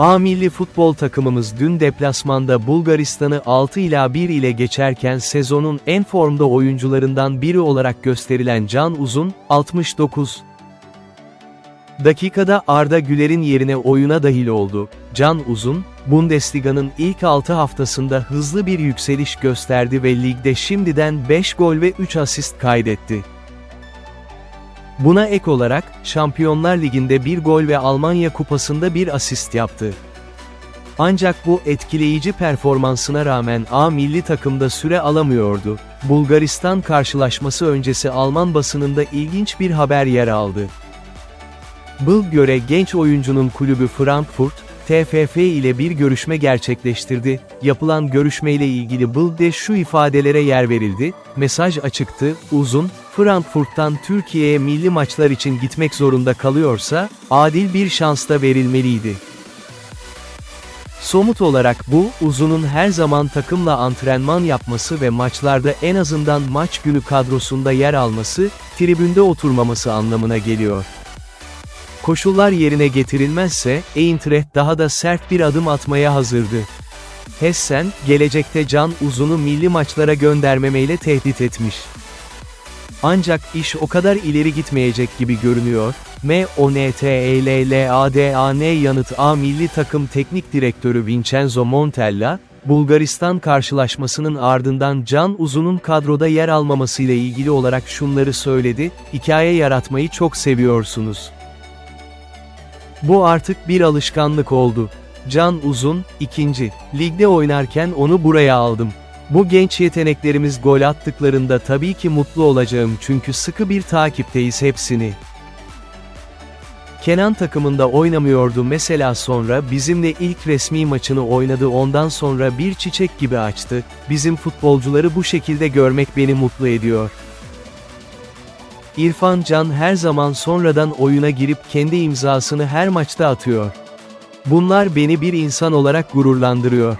A milli futbol takımımız dün deplasmanda Bulgaristan'ı 6 ila 1 ile geçerken sezonun en formda oyuncularından biri olarak gösterilen Can Uzun, 69 dakikada Arda Güler'in yerine oyuna dahil oldu. Can Uzun, Bundesliga'nın ilk 6 haftasında hızlı bir yükseliş gösterdi ve ligde şimdiden 5 gol ve 3 asist kaydetti. Buna ek olarak, Şampiyonlar Ligi'nde bir gol ve Almanya Kupası'nda bir asist yaptı. Ancak bu etkileyici performansına rağmen A milli takımda süre alamıyordu. Bulgaristan karşılaşması öncesi Alman basınında ilginç bir haber yer aldı. Bıl göre genç oyuncunun kulübü Frankfurt, TFF ile bir görüşme gerçekleştirdi. Yapılan görüşmeyle ilgili Bıl'de şu ifadelere yer verildi. Mesaj açıktı, uzun, Frankfurt'tan Türkiye'ye milli maçlar için gitmek zorunda kalıyorsa, adil bir şans da verilmeliydi. Somut olarak bu, uzunun her zaman takımla antrenman yapması ve maçlarda en azından maç günü kadrosunda yer alması, tribünde oturmaması anlamına geliyor. Koşullar yerine getirilmezse, Eintracht daha da sert bir adım atmaya hazırdı. Hessen, gelecekte Can Uzun'u milli maçlara göndermemeyle tehdit etmiş. Ancak iş o kadar ileri gitmeyecek gibi görünüyor. M O N T E L L A D A N yanıt A milli takım teknik direktörü Vincenzo Montella, Bulgaristan karşılaşmasının ardından Can Uzun'un kadroda yer almamasıyla ilgili olarak şunları söyledi, hikaye yaratmayı çok seviyorsunuz. Bu artık bir alışkanlık oldu. Can Uzun, ikinci. Ligde oynarken onu buraya aldım. Bu genç yeteneklerimiz gol attıklarında tabii ki mutlu olacağım çünkü sıkı bir takipteyiz hepsini. Kenan takımında oynamıyordu mesela sonra bizimle ilk resmi maçını oynadı ondan sonra bir çiçek gibi açtı, bizim futbolcuları bu şekilde görmek beni mutlu ediyor. İrfan Can her zaman sonradan oyuna girip kendi imzasını her maçta atıyor. Bunlar beni bir insan olarak gururlandırıyor.